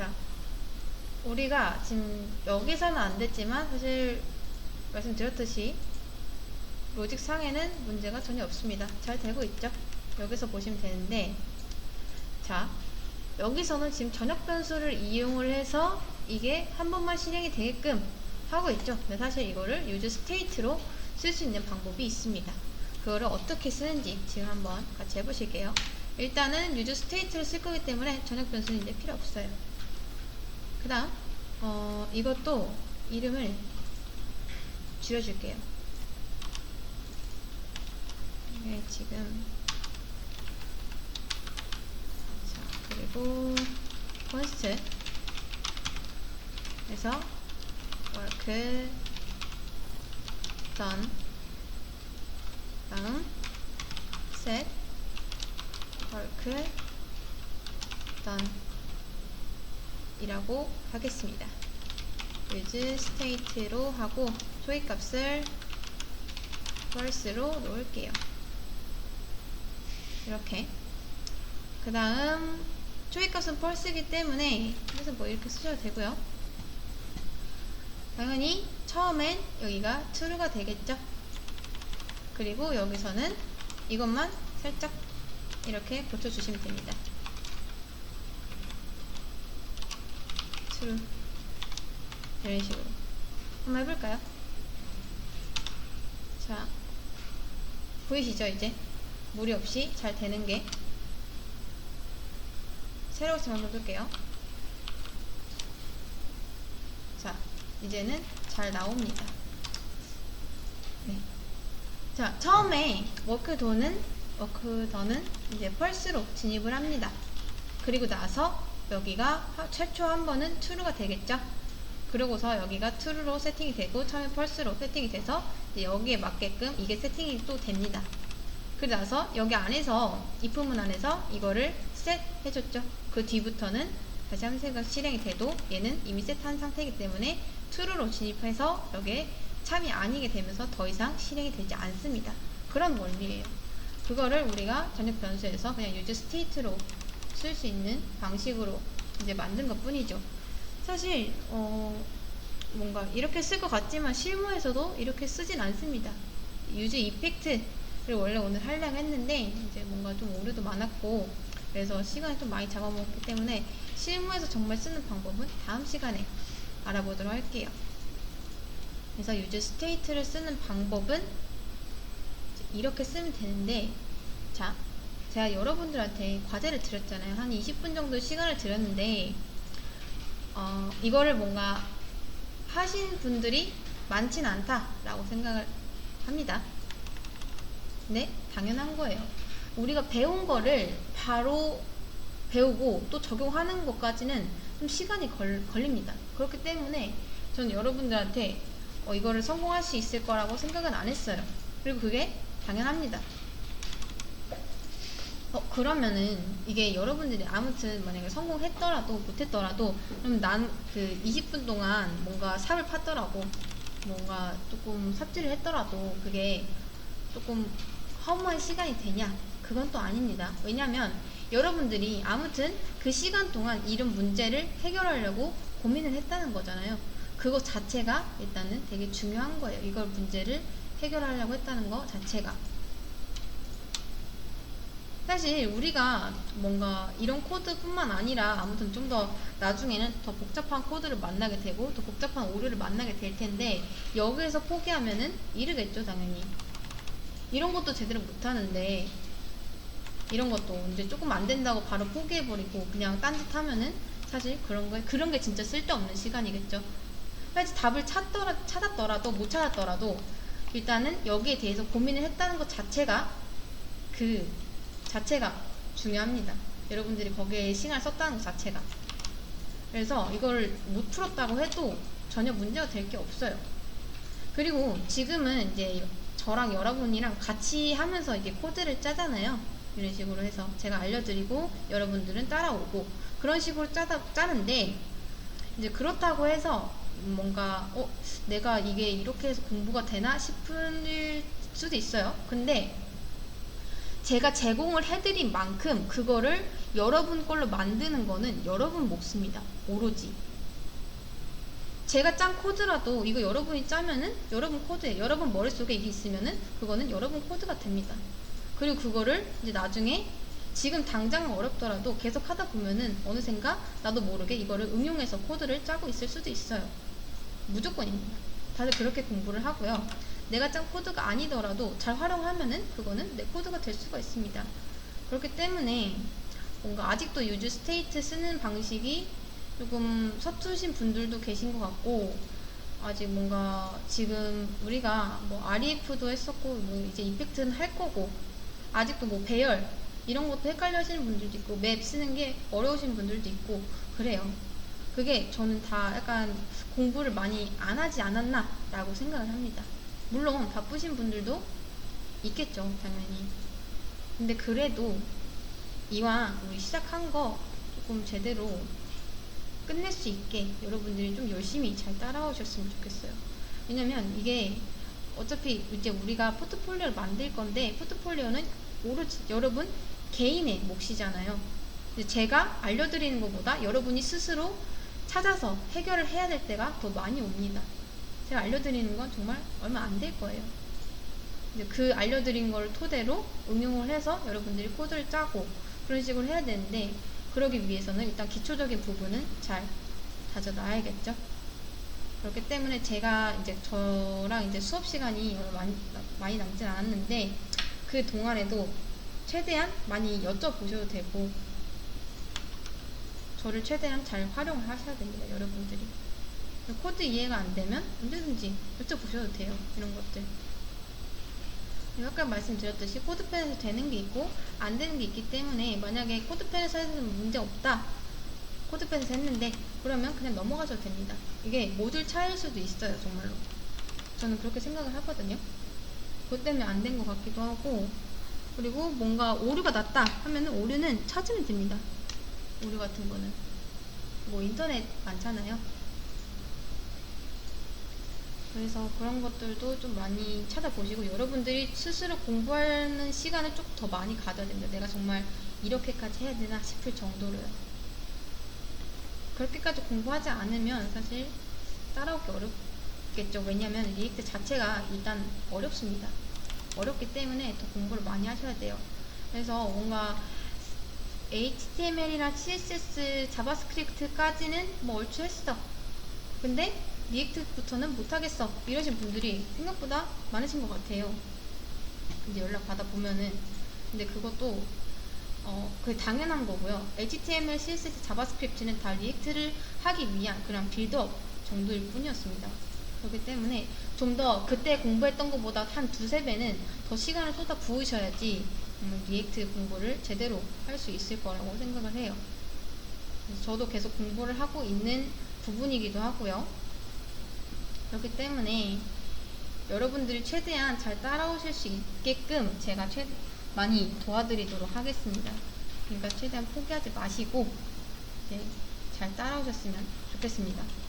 자, 우리가 지금 여기서는 안 됐지만 사실 말씀드렸듯이 로직 상에는 문제가 전혀 없습니다. 잘 되고 있죠? 여기서 보시면 되는데 자, 여기서는 지금 전역 변수를 이용을 해서 이게 한 번만 실행이 되게끔 하고 있죠. 근데 사실 이거를 유즈 스테이트로 쓸 수 있는 방법이 있습니다. 그거를 어떻게 쓰는지 지금 한번 같이 해보실게요. 일단은 유즈 스테이트를 쓸 거기 때문에 전역 변수는 이제 필요 없어요. 그 다음, 어, 이것도 이름을 줄여줄게요. 네, 지금. 자, 그리고, const. 그래서, work, done. 다음, set, work, done. 이라고 하겠습니다. use state로 하고 초이 값을 false로 놓을게요. 이렇게. 그 다음 초이 값은 false이기 때문에 그래서 뭐 이렇게 쓰셔도 되고요. 당연히 처음엔 여기가 true가 되겠죠. 그리고 여기서는 이것만 살짝 이렇게 고쳐주시면 됩니다. True 이런 식으로. 한번 해볼까요? 자 보이시죠 이제? 무리 없이 잘 되는 게. 새로운 시 한번 볼게요. 자 이제는 잘 나옵니다. 네. 자 처음에 워크도는 워크더는 이제 펄스로 진입을 합니다. 그리고 나서 여기가 하- 최초 한 번은 true가 되겠죠 그러고서 여기가 true로 세팅이 되고 처음에 false로 세팅이 돼서 여기에 맞게끔 이게 세팅이 또 됩니다. 그리고 나서 여기 안에서 if문 안에서 이거를 set 해줬죠. 그 뒤부터는 다시 한번 생각 실행이 돼도 얘는 이미 세트한 상태이기 때문에 true로 진입해서 여기에 참이 아니게 되면서 더 이상 실행이 되지 않습니다. 그런 원리예요. 그거를 우리가 전역 변수에서 그냥 use state로 쓸 수 있는 방식으로 이제 만든 것 뿐이죠. 사실 어 뭔가 이렇게 쓸 것 같지만 실무에서도 이렇게 쓰진 않습니다. 유즈 이펙트를 원래 오늘 하려고 했는데 이제 뭔가 좀 오류도 많았고 그래서 시간이 좀 많이 잡아먹기 때문에 실무에서 정말 쓰는 방법은 다음 시간에 알아보도록 할게요. 그래서 유즈 스테이트를 쓰는 방법은 이렇게 쓰면 되는데 자 제가 여러분들한테 과제를 드렸잖아요. 한 20분 정도 시간을 드렸는데 어, 이거를 뭔가 하신 분들이 많진 않다라고 생각을 합니다. 네, 당연한 거예요. 우리가 배운 거를 바로 배우고 또 적용하는 것까지는 좀 시간이 걸, 걸립니다. 그렇기 때문에 저는 여러분들한테 어, 이거를 성공할 수 있을 거라고 생각은 안 했어요. 그리고 그게 당연합니다. 어, 그러면은 이게 여러분들이 아무튼 만약에 성공했더라도 못했더라도 그럼 난 그 20분 동안 뭔가 삽을 팠더라고 뭔가 조금 삽질을 했더라도 그게 조금 허무한 시간이 되냐? 그건 또 아닙니다. 왜냐면 여러분들이 아무튼 그 시간 동안 이런 문제를 해결하려고 고민을 했다는 거잖아요. 그거 자체가 일단은 되게 중요한 거예요. 이걸 문제를 해결하려고 했다는 거 자체가. 사실 우리가 뭔가 이런 코드뿐만 아니라 아무튼 좀 더 나중에는 더 복잡한 코드를 만나게 되고 더 복잡한 오류를 만나게 될 텐데 여기에서 포기하면은 이르겠죠 당연히 이런 것도 제대로 못하는데 이런 것도 이제 조금 안 된다고 바로 포기해버리고 그냥 딴짓 하면은 사실 그런 거 그런 게 진짜 쓸데없는 시간이겠죠. 사실 답을 찾더라 찾았더라도 못 찾았더라도 일단은 여기에 대해서 고민을 했다는 것 자체가 그 자체가 중요합니다. 여러분들이 거기에 시간을 썼다는 것 자체가. 그래서 이걸 못 풀었다고 해도 전혀 문제가 될 게 없어요. 그리고 지금은 이제 저랑 여러분이랑 같이 하면서 이게 코드를 짜잖아요. 이런 식으로 해서 제가 알려드리고 여러분들은 따라오고 그런 식으로 짜다, 짜는데 이제 그렇다고 해서 뭔가 어 내가 이게 이렇게 해서 공부가 되나 싶을 수도 있어요. 근데 제가 제공을 해드린 만큼 그거를 여러분 걸로 만드는 거는 여러분 몫입니다. 오로지. 제가 짠 코드라도 이거 여러분이 짜면은 여러분 코드에 여러분 머릿속에 이게 있으면은 그거는 여러분 코드가 됩니다. 그리고 그거를 이제 나중에 지금 당장 어렵더라도 계속 하다 보면은 어느샌가 나도 모르게 이거를 응용해서 코드를 짜고 있을 수도 있어요. 무조건입니다. 다들 그렇게 공부를 하고요. 내가 짠 코드가 아니더라도 잘 활용하면은 그거는 내 코드가 될 수가 있습니다. 그렇기 때문에 뭔가 아직도 유즈 스테이트 쓰는 방식이 조금 서투신 분들도 계신 것 같고 아직 뭔가 지금 우리가 뭐 REF도 했었고 뭐 이제 이펙트는 할 거고 아직도 뭐 배열 이런 것도 헷갈려 하시는 분들도 있고 맵 쓰는 게 어려우신 분들도 있고 그래요. 그게 저는 다 약간 공부를 많이 안 하지 않았나 라고 생각을 합니다. 물론 바쁘신 분들도 있겠죠, 당연히. 근데 그래도 이왕 우리 시작한 거 조금 제대로 끝낼 수 있게 여러분들이 좀 열심히 잘 따라오셨으면 좋겠어요. 왜냐면 이게 어차피 이제 우리가 포트폴리오를 만들 건데 포트폴리오는 오로지 여러분 개인의 몫이잖아요. 제가 알려드리는 것보다 여러분이 스스로 찾아서 해결을 해야 될 때가 더 많이 옵니다. 제가 알려드리는 건 정말 얼마 안 될 거예요. 이제 그 알려드린 걸 토대로 응용을 해서 여러분들이 코드를 짜고 그런 식으로 해야 되는데 그러기 위해서는 일단 기초적인 부분은 잘 다져놔야겠죠. 그렇기 때문에 제가 이제 저랑 이제 수업 시간이 많이, 많이 남진 않았는데 그 동안에도 최대한 많이 여쭤보셔도 되고 저를 최대한 잘 활용을 하셔야 됩니다, 여러분들이. 코드 이해가 안 되면 언제든지 여쭤보셔도 돼요, 이런 것들. 아까 말씀드렸듯이 코드펜에서 되는 게 있고 안 되는 게 있기 때문에 만약에 코드펜에서 해서는 문제 없다. 코드펜에서 했는데 그러면 그냥 넘어가셔도 됩니다. 이게 모듈 차이일 수도 있어요 정말로. 저는 그렇게 생각을 하거든요. 그것 때문에 안 된 것 같기도 하고 그리고 뭔가 오류가 났다 하면 은 오류는 찾으면 됩니다. 오류 같은 거는. 뭐 인터넷 많잖아요 그래서 그런 것들도 좀 많이 찾아보시고 여러분들이 스스로 공부하는 시간을 조금 더 많이 가져야 됩니다. 내가 정말 이렇게까지 해야 되나 싶을 정도로요. 그렇게까지 공부하지 않으면 사실 따라오기 어렵겠죠. 왜냐하면 리액트 자체가 일단 어렵습니다. 어렵기 때문에 더 공부를 많이 하셔야 돼요. 그래서 뭔가 HTML이랑 CSS, 자바스크립트까지는 뭐 얼추 했어. 근데 리액트부터는 못하겠어. 이러신 분들이 생각보다 많으신 것 같아요. 이제 연락 받아 보면은. 근데 그것도 어, 그게 당연한 거고요. HTML, CSS, 자바스크립트는 다 리액트를 하기 위한 그냥 빌드업 정도일 뿐이었습니다. 그렇기 때문에 좀 더 그때 공부했던 것보다 한 두세 배는 더 시간을 쏟아 부으셔야지 음, 리액트 공부를 제대로 할 수 있을 거라고 생각을 해요. 저도 계속 공부를 하고 있는 부분이기도 하고요 그렇기 때문에 여러분들이 최대한 잘 따라오실 수 있게끔 제가 최, 많이 도와드리도록 하겠습니다. 그러니까 최대한 포기하지 마시고 잘 따라오셨으면 좋겠습니다.